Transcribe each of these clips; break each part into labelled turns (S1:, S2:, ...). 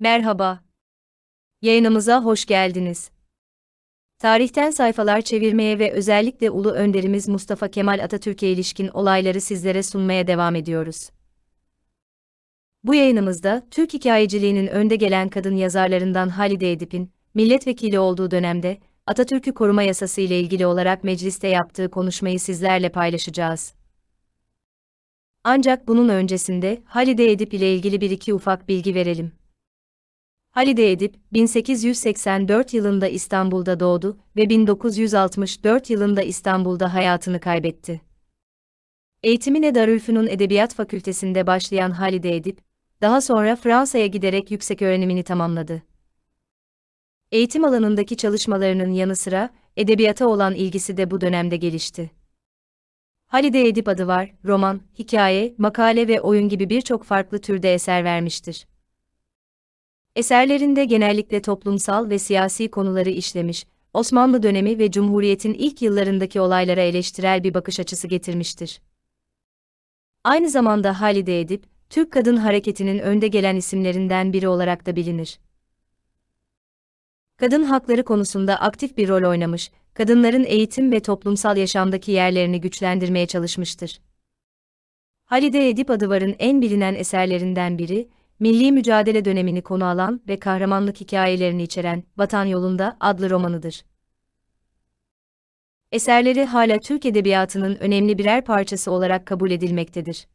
S1: Merhaba. Yayınımıza hoş geldiniz. Tarihten sayfalar çevirmeye ve özellikle ulu önderimiz Mustafa Kemal Atatürk'e ilişkin olayları sizlere sunmaya devam ediyoruz. Bu yayınımızda Türk hikayeciliğinin önde gelen kadın yazarlarından Halide Edip'in milletvekili olduğu dönemde Atatürk'ü koruma yasası ile ilgili olarak mecliste yaptığı konuşmayı sizlerle paylaşacağız. Ancak bunun öncesinde Halide Edip ile ilgili bir iki ufak bilgi verelim. Halide Edip, 1884 yılında İstanbul'da doğdu ve 1964 yılında İstanbul'da hayatını kaybetti. Eğitimine Darülfünun Edebiyat Fakültesinde başlayan Halide Edip, daha sonra Fransa'ya giderek yüksek öğrenimini tamamladı. Eğitim alanındaki çalışmalarının yanı sıra, edebiyata olan ilgisi de bu dönemde gelişti. Halide Edip adı var, roman, hikaye, makale ve oyun gibi birçok farklı türde eser vermiştir. Eserlerinde genellikle toplumsal ve siyasi konuları işlemiş, Osmanlı dönemi ve Cumhuriyet'in ilk yıllarındaki olaylara eleştirel bir bakış açısı getirmiştir. Aynı zamanda Halide Edip, Türk kadın hareketinin önde gelen isimlerinden biri olarak da bilinir. Kadın hakları konusunda aktif bir rol oynamış, kadınların eğitim ve toplumsal yaşamdaki yerlerini güçlendirmeye çalışmıştır. Halide Edip Adıvar'ın en bilinen eserlerinden biri, milli mücadele dönemini konu alan ve kahramanlık hikayelerini içeren Vatan Yolunda adlı romanıdır. Eserleri hala Türk edebiyatının önemli birer parçası olarak kabul edilmektedir.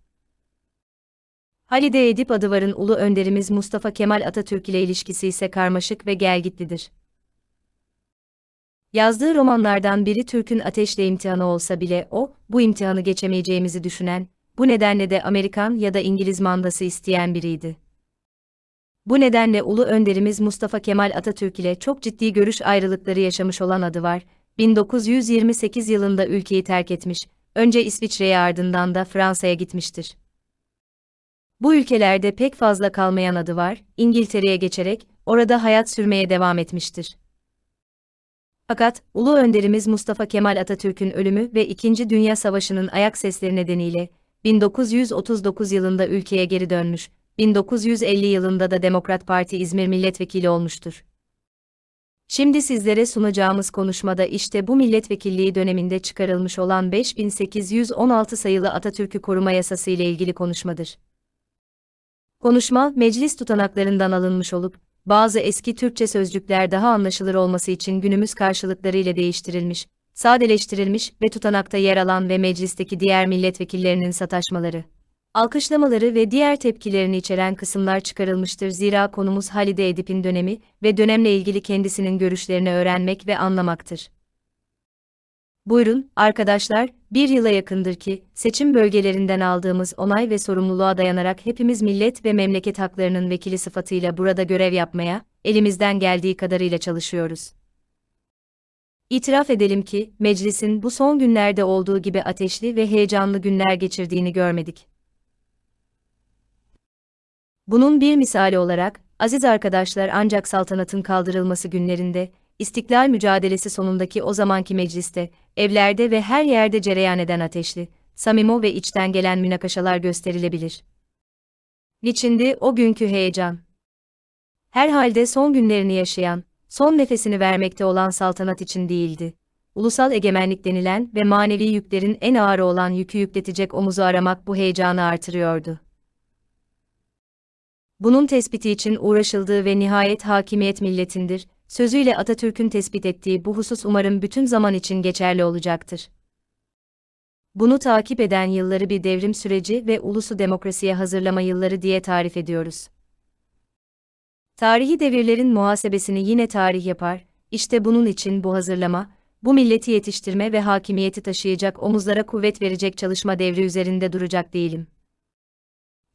S1: Halide Edip Adıvar'ın ulu önderimiz Mustafa Kemal Atatürk ile ilişkisi ise karmaşık ve gelgitlidir. Yazdığı romanlardan biri Türk'ün ateşle imtihanı olsa bile o, bu imtihanı geçemeyeceğimizi düşünen, bu nedenle de Amerikan ya da İngiliz mandası isteyen biriydi. Bu nedenle ulu önderimiz Mustafa Kemal Atatürk ile çok ciddi görüş ayrılıkları yaşamış olan adı var. 1928 yılında ülkeyi terk etmiş, önce İsviçre'ye ardından da Fransa'ya gitmiştir. Bu ülkelerde pek fazla kalmayan adı var, İngiltere'ye geçerek orada hayat sürmeye devam etmiştir. Fakat ulu önderimiz Mustafa Kemal Atatürk'ün ölümü ve İkinci Dünya Savaşı'nın ayak sesleri nedeniyle 1939 yılında ülkeye geri dönmüş, 1950 yılında da Demokrat Parti İzmir Milletvekili olmuştur. Şimdi sizlere sunacağımız konuşmada işte bu milletvekilliği döneminde çıkarılmış olan 5816 sayılı Atatürk'ü koruma yasası ile ilgili konuşmadır. Konuşma, meclis tutanaklarından alınmış olup, bazı eski Türkçe sözcükler daha anlaşılır olması için günümüz karşılıklarıyla değiştirilmiş, sadeleştirilmiş ve tutanakta yer alan ve meclisteki diğer milletvekillerinin sataşmaları alkışlamaları ve diğer tepkilerini içeren kısımlar çıkarılmıştır zira konumuz Halide Edip'in dönemi ve dönemle ilgili kendisinin görüşlerini öğrenmek ve anlamaktır. Buyurun, arkadaşlar, bir yıla yakındır ki, seçim bölgelerinden aldığımız onay ve sorumluluğa dayanarak hepimiz millet ve memleket haklarının vekili sıfatıyla burada görev yapmaya, elimizden geldiği kadarıyla çalışıyoruz. İtiraf edelim ki, meclisin bu son günlerde olduğu gibi ateşli ve heyecanlı günler geçirdiğini görmedik. Bunun bir misali olarak, aziz arkadaşlar ancak saltanatın kaldırılması günlerinde, istiklal mücadelesi sonundaki o zamanki mecliste, evlerde ve her yerde cereyan eden ateşli, samimo ve içten gelen münakaşalar gösterilebilir. Niçindi o günkü heyecan? Herhalde son günlerini yaşayan, son nefesini vermekte olan saltanat için değildi. Ulusal egemenlik denilen ve manevi yüklerin en ağırı olan yükü yükletecek omuzu aramak bu heyecanı artırıyordu bunun tespiti için uğraşıldığı ve nihayet hakimiyet milletindir, sözüyle Atatürk'ün tespit ettiği bu husus umarım bütün zaman için geçerli olacaktır. Bunu takip eden yılları bir devrim süreci ve ulusu demokrasiye hazırlama yılları diye tarif ediyoruz. Tarihi devirlerin muhasebesini yine tarih yapar, işte bunun için bu hazırlama, bu milleti yetiştirme ve hakimiyeti taşıyacak omuzlara kuvvet verecek çalışma devri üzerinde duracak değilim.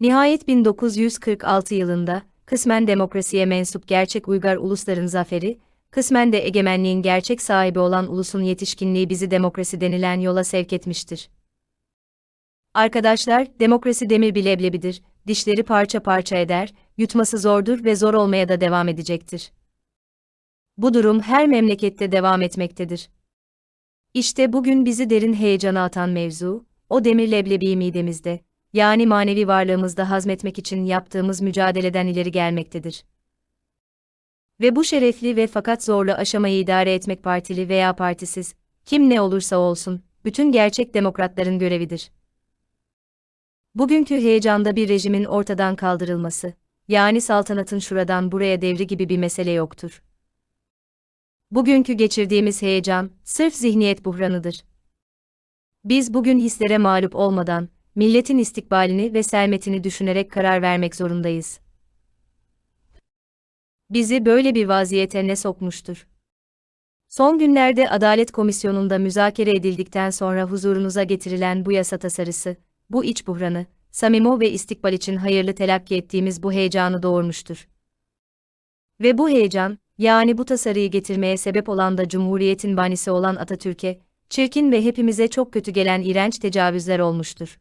S1: Nihayet 1946 yılında, kısmen demokrasiye mensup gerçek uygar ulusların zaferi, kısmen de egemenliğin gerçek sahibi olan ulusun yetişkinliği bizi demokrasi denilen yola sevk etmiştir. Arkadaşlar, demokrasi demir bileblebidir, dişleri parça parça eder, yutması zordur ve zor olmaya da devam edecektir. Bu durum her memlekette devam etmektedir. İşte bugün bizi derin heyecana atan mevzu, o demir leblebi midemizde, yani manevi varlığımızda hazmetmek için yaptığımız mücadeleden ileri gelmektedir. Ve bu şerefli ve fakat zorlu aşamayı idare etmek partili veya partisiz, kim ne olursa olsun, bütün gerçek demokratların görevidir. Bugünkü heyecanda bir rejimin ortadan kaldırılması, yani saltanatın şuradan buraya devri gibi bir mesele yoktur. Bugünkü geçirdiğimiz heyecan, sırf zihniyet buhranıdır. Biz bugün hislere mağlup olmadan, milletin istikbalini ve selmetini düşünerek karar vermek zorundayız. Bizi böyle bir vaziyete ne sokmuştur? Son günlerde Adalet Komisyonu'nda müzakere edildikten sonra huzurunuza getirilen bu yasa tasarısı, bu iç buhranı, samimo ve istikbal için hayırlı telakki ettiğimiz bu heyecanı doğurmuştur. Ve bu heyecan, yani bu tasarıyı getirmeye sebep olan da Cumhuriyet'in banisi olan Atatürk'e, çirkin ve hepimize çok kötü gelen iğrenç tecavüzler olmuştur.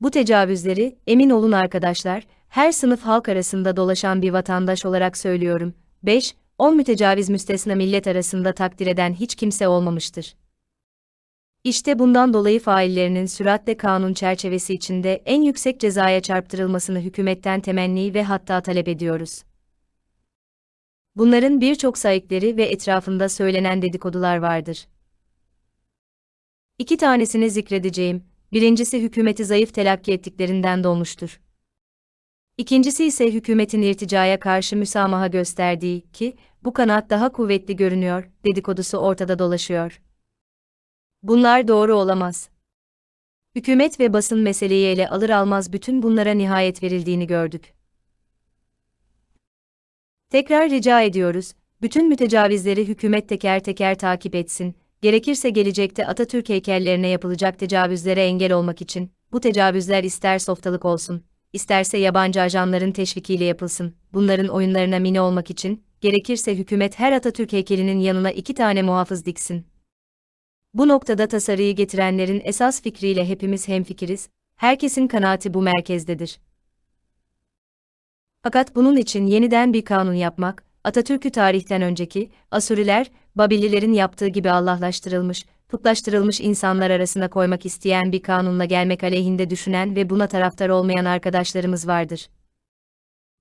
S1: Bu tecavüzleri, emin olun arkadaşlar, her sınıf halk arasında dolaşan bir vatandaş olarak söylüyorum, 5, 10 mütecaviz müstesna millet arasında takdir eden hiç kimse olmamıştır. İşte bundan dolayı faillerinin süratle kanun çerçevesi içinde en yüksek cezaya çarptırılmasını hükümetten temenni ve hatta talep ediyoruz. Bunların birçok sayıkları ve etrafında söylenen dedikodular vardır. İki tanesini zikredeceğim, birincisi hükümeti zayıf telakki ettiklerinden dolmuştur. İkincisi ise hükümetin irticaya karşı müsamaha gösterdiği ki, bu kanaat daha kuvvetli görünüyor, dedikodusu ortada dolaşıyor. Bunlar doğru olamaz. Hükümet ve basın meseleyi ele alır almaz bütün bunlara nihayet verildiğini gördük. Tekrar rica ediyoruz, bütün mütecavizleri hükümet teker teker takip etsin, gerekirse gelecekte Atatürk heykellerine yapılacak tecavüzlere engel olmak için, bu tecavüzler ister softalık olsun, isterse yabancı ajanların teşvikiyle yapılsın, bunların oyunlarına mini olmak için, gerekirse hükümet her Atatürk heykelinin yanına iki tane muhafız diksin. Bu noktada tasarıyı getirenlerin esas fikriyle hepimiz hemfikiriz, herkesin kanaati bu merkezdedir. Fakat bunun için yeniden bir kanun yapmak, Atatürk'ü tarihten önceki, Asuriler, Babililerin yaptığı gibi Allahlaştırılmış, putlaştırılmış insanlar arasına koymak isteyen bir kanunla gelmek aleyhinde düşünen ve buna taraftar olmayan arkadaşlarımız vardır.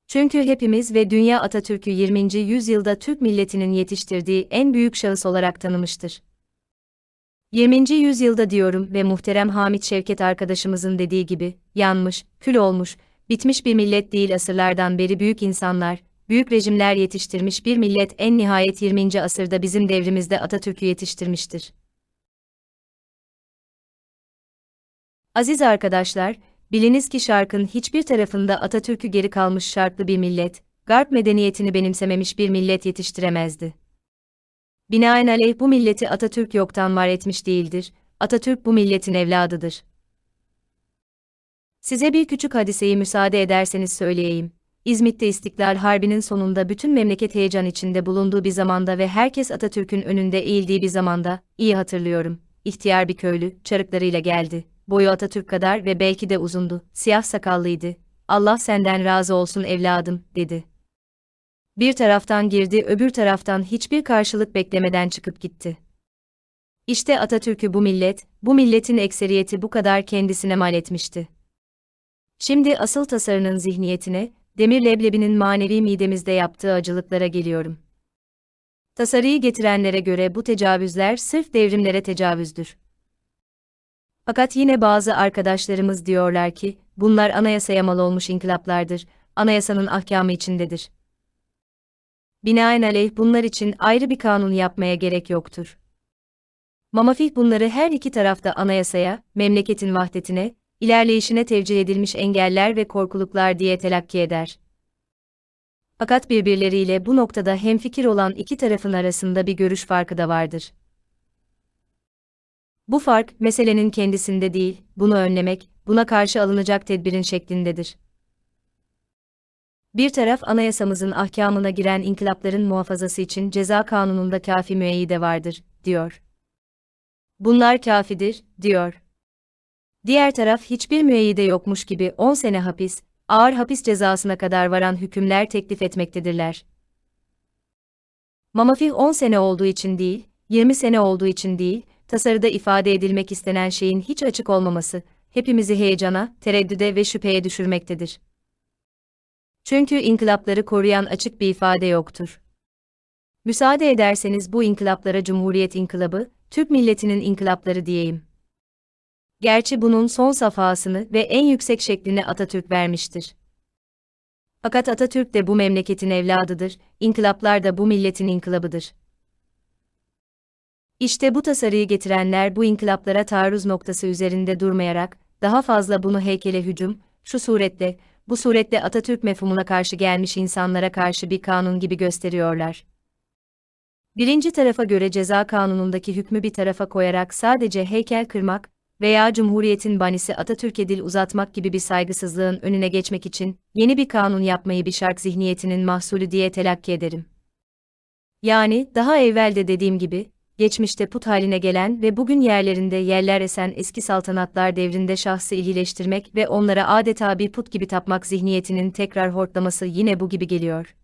S1: Çünkü hepimiz ve dünya Atatürk'ü 20. yüzyılda Türk milletinin yetiştirdiği en büyük şahıs olarak tanımıştır. 20. yüzyılda diyorum ve muhterem Hamit Şevket arkadaşımızın dediği gibi, yanmış, kül olmuş, bitmiş bir millet değil asırlardan beri büyük insanlar, büyük rejimler yetiştirmiş bir millet en nihayet 20. asırda bizim devrimizde Atatürk'ü yetiştirmiştir. Aziz arkadaşlar, biliniz ki şarkın hiçbir tarafında Atatürk'ü geri kalmış şarklı bir millet, Garp medeniyetini benimsememiş bir millet yetiştiremezdi. Binaenaleyh bu milleti Atatürk yoktan var etmiş değildir, Atatürk bu milletin evladıdır. Size bir küçük hadiseyi müsaade ederseniz söyleyeyim. İzmit'te İstiklal Harbi'nin sonunda bütün memleket heyecan içinde bulunduğu bir zamanda ve herkes Atatürk'ün önünde eğildiği bir zamanda, iyi hatırlıyorum, ihtiyar bir köylü, çarıklarıyla geldi. Boyu Atatürk kadar ve belki de uzundu, siyah sakallıydı. Allah senden razı olsun evladım, dedi. Bir taraftan girdi, öbür taraftan hiçbir karşılık beklemeden çıkıp gitti. İşte Atatürk'ü bu millet, bu milletin ekseriyeti bu kadar kendisine mal etmişti. Şimdi asıl tasarının zihniyetine, demir leblebinin manevi midemizde yaptığı acılıklara geliyorum. Tasarıyı getirenlere göre bu tecavüzler sırf devrimlere tecavüzdür. Fakat yine bazı arkadaşlarımız diyorlar ki, bunlar anayasaya mal olmuş inkılaplardır, anayasanın ahkamı içindedir. Binaenaleyh bunlar için ayrı bir kanun yapmaya gerek yoktur. Mamafih bunları her iki tarafta anayasaya, memleketin vahdetine, ilerleyişine tevcih edilmiş engeller ve korkuluklar diye telakki eder. Fakat birbirleriyle bu noktada hemfikir olan iki tarafın arasında bir görüş farkı da vardır. Bu fark, meselenin kendisinde değil, bunu önlemek, buna karşı alınacak tedbirin şeklindedir. Bir taraf anayasamızın ahkamına giren inkılapların muhafazası için ceza kanununda kafi müeyyide vardır, diyor. Bunlar kafidir, diyor. Diğer taraf hiçbir müeyyide yokmuş gibi 10 sene hapis, ağır hapis cezasına kadar varan hükümler teklif etmektedirler. Mamafih 10 sene olduğu için değil, 20 sene olduğu için değil, tasarıda ifade edilmek istenen şeyin hiç açık olmaması, hepimizi heyecana, tereddüde ve şüpheye düşürmektedir. Çünkü inkılapları koruyan açık bir ifade yoktur. Müsaade ederseniz bu inkılaplara Cumhuriyet İnkılabı, Türk milletinin inkılapları diyeyim. Gerçi bunun son safhasını ve en yüksek şeklini Atatürk vermiştir. Fakat Atatürk de bu memleketin evladıdır, inkılaplar da bu milletin inkılabıdır. İşte bu tasarıyı getirenler bu inkılaplara taarruz noktası üzerinde durmayarak, daha fazla bunu heykele hücum, şu suretle, bu suretle Atatürk mefhumuna karşı gelmiş insanlara karşı bir kanun gibi gösteriyorlar. Birinci tarafa göre ceza kanunundaki hükmü bir tarafa koyarak sadece heykel kırmak veya Cumhuriyet'in banisi Atatürk'e dil uzatmak gibi bir saygısızlığın önüne geçmek için yeni bir kanun yapmayı bir şark zihniyetinin mahsulü diye telakki ederim. Yani daha evvel de dediğim gibi, geçmişte put haline gelen ve bugün yerlerinde yerler esen eski saltanatlar devrinde şahsı iyileştirmek ve onlara adeta bir put gibi tapmak zihniyetinin tekrar hortlaması yine bu gibi geliyor.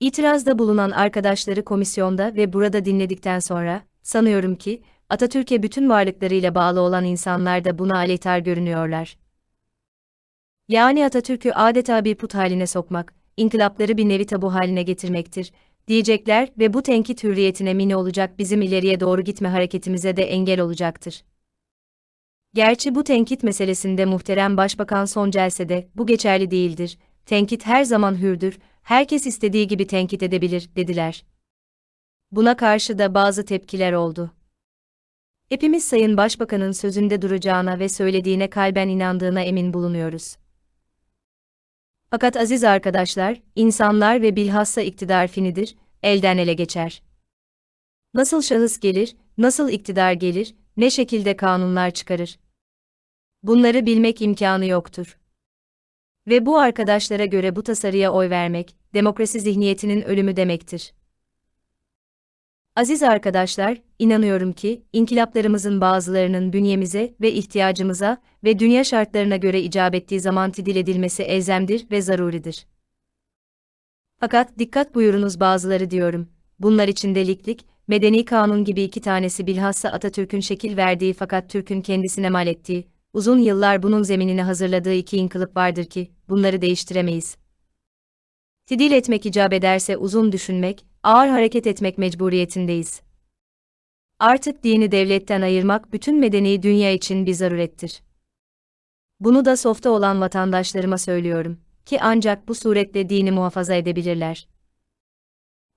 S1: İtirazda bulunan arkadaşları komisyonda ve burada dinledikten sonra, sanıyorum ki, Atatürk'e bütün varlıklarıyla bağlı olan insanlar da buna aleyhtar görünüyorlar. Yani Atatürk'ü adeta bir put haline sokmak, inkılapları bir nevi tabu haline getirmektir, diyecekler ve bu tenkit hürriyetine mini olacak bizim ileriye doğru gitme hareketimize de engel olacaktır. Gerçi bu tenkit meselesinde muhterem Başbakan son celsede, bu geçerli değildir, tenkit her zaman hürdür, herkes istediği gibi tenkit edebilir, dediler. Buna karşı da bazı tepkiler oldu. Hepimiz Sayın Başbakan'ın sözünde duracağına ve söylediğine kalben inandığına emin bulunuyoruz. Fakat aziz arkadaşlar, insanlar ve bilhassa iktidar finidir, elden ele geçer. Nasıl şahıs gelir, nasıl iktidar gelir, ne şekilde kanunlar çıkarır. Bunları bilmek imkanı yoktur. Ve bu arkadaşlara göre bu tasarıya oy vermek, demokrasi zihniyetinin ölümü demektir. Aziz arkadaşlar, inanıyorum ki, inkılaplarımızın bazılarının bünyemize ve ihtiyacımıza ve dünya şartlarına göre icap ettiği zaman tidil edilmesi elzemdir ve zaruridir. Fakat dikkat buyurunuz bazıları diyorum, bunlar içinde liklik, medeni kanun gibi iki tanesi bilhassa Atatürk'ün şekil verdiği fakat Türk'ün kendisine mal ettiği, uzun yıllar bunun zeminini hazırladığı iki inkılıp vardır ki, bunları değiştiremeyiz. Tidil etmek icap ederse uzun düşünmek, ağır hareket etmek mecburiyetindeyiz. Artık dini devletten ayırmak bütün medeni dünya için bir zarurettir. Bunu da softa olan vatandaşlarıma söylüyorum ki ancak bu suretle dini muhafaza edebilirler.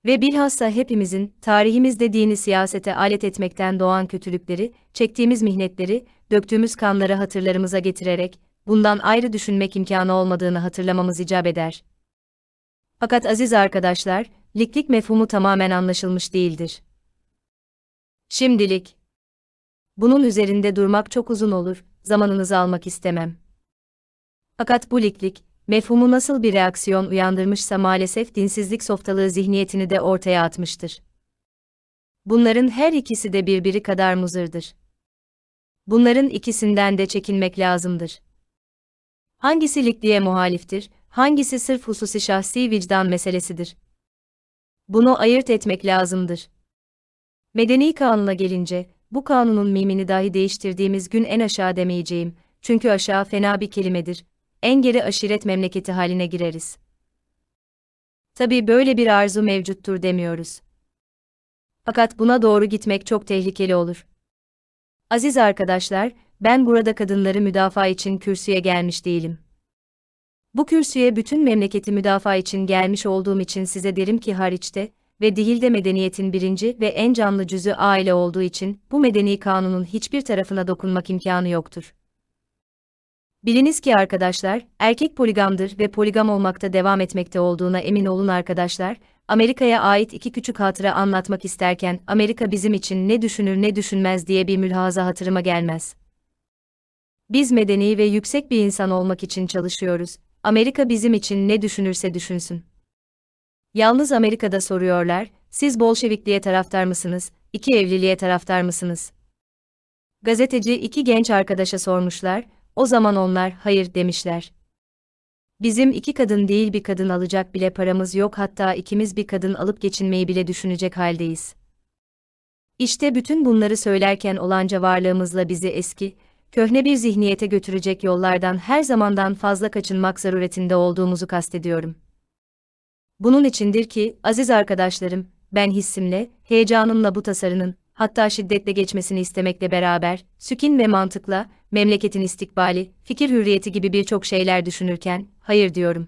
S1: Ve bilhassa hepimizin, tarihimizde dini siyasete alet etmekten doğan kötülükleri, çektiğimiz mihnetleri, döktüğümüz kanları hatırlarımıza getirerek, bundan ayrı düşünmek imkanı olmadığını hatırlamamız icap eder. Fakat aziz arkadaşlar, liklik mefhumu tamamen anlaşılmış değildir. Şimdilik. Bunun üzerinde durmak çok uzun olur, zamanınızı almak istemem. Fakat bu liklik, mefhumu nasıl bir reaksiyon uyandırmışsa maalesef dinsizlik softalığı zihniyetini de ortaya atmıştır. Bunların her ikisi de birbiri kadar muzırdır. Bunların ikisinden de çekinmek lazımdır. Hangisi likliğe muhaliftir, hangisi sırf hususi şahsi vicdan meselesidir? Bunu ayırt etmek lazımdır. Medeni kanuna gelince, bu kanunun mimini dahi değiştirdiğimiz gün en aşağı demeyeceğim, çünkü aşağı fena bir kelimedir, en geri aşiret memleketi haline gireriz. Tabi böyle bir arzu mevcuttur demiyoruz. Fakat buna doğru gitmek çok tehlikeli olur. Aziz arkadaşlar, ben burada kadınları müdafaa için kürsüye gelmiş değilim. Bu kürsüye bütün memleketi müdafaa için gelmiş olduğum için size derim ki hariçte ve değil de medeniyetin birinci ve en canlı cüzü aile olduğu için bu medeni kanunun hiçbir tarafına dokunmak imkanı yoktur. Biliniz ki arkadaşlar, erkek poligamdır ve poligam olmakta devam etmekte olduğuna emin olun arkadaşlar, Amerika'ya ait iki küçük hatıra anlatmak isterken Amerika bizim için ne düşünür ne düşünmez diye bir mülhaza hatırıma gelmez. Biz medeni ve yüksek bir insan olmak için çalışıyoruz. Amerika bizim için ne düşünürse düşünsün. Yalnız Amerika'da soruyorlar, siz Bolşevikliğe taraftar mısınız, iki evliliğe taraftar mısınız? Gazeteci iki genç arkadaşa sormuşlar, o zaman onlar hayır demişler. Bizim iki kadın değil bir kadın alacak bile paramız yok hatta ikimiz bir kadın alıp geçinmeyi bile düşünecek haldeyiz. İşte bütün bunları söylerken olanca varlığımızla bizi eski, köhne bir zihniyete götürecek yollardan her zamandan fazla kaçınmak zaruretinde olduğumuzu kastediyorum. Bunun içindir ki, aziz arkadaşlarım, ben hissimle, heyecanımla bu tasarının, hatta şiddetle geçmesini istemekle beraber, sükin ve mantıkla, memleketin istikbali, fikir hürriyeti gibi birçok şeyler düşünürken, hayır diyorum.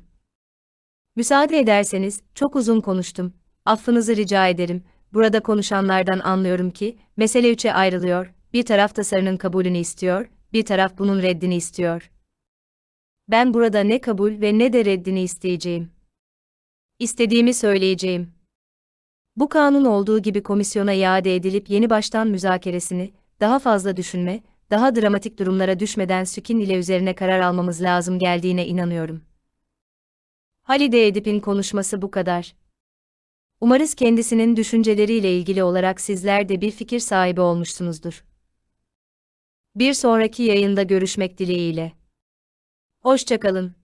S1: Müsaade ederseniz, çok uzun konuştum. Affınızı rica ederim. Burada konuşanlardan anlıyorum ki, mesele üçe ayrılıyor. Bir taraf tasarının kabulünü istiyor, bir taraf bunun reddini istiyor. Ben burada ne kabul ve ne de reddini isteyeceğim. İstediğimi söyleyeceğim. Bu kanun olduğu gibi komisyona iade edilip yeni baştan müzakeresini, daha fazla düşünme, daha dramatik durumlara düşmeden Sükin ile üzerine karar almamız lazım geldiğine inanıyorum. Halide Edip'in konuşması bu kadar. Umarız kendisinin düşünceleriyle ilgili olarak sizler de bir fikir sahibi olmuşsunuzdur. Bir sonraki yayında görüşmek dileğiyle. Hoşçakalın.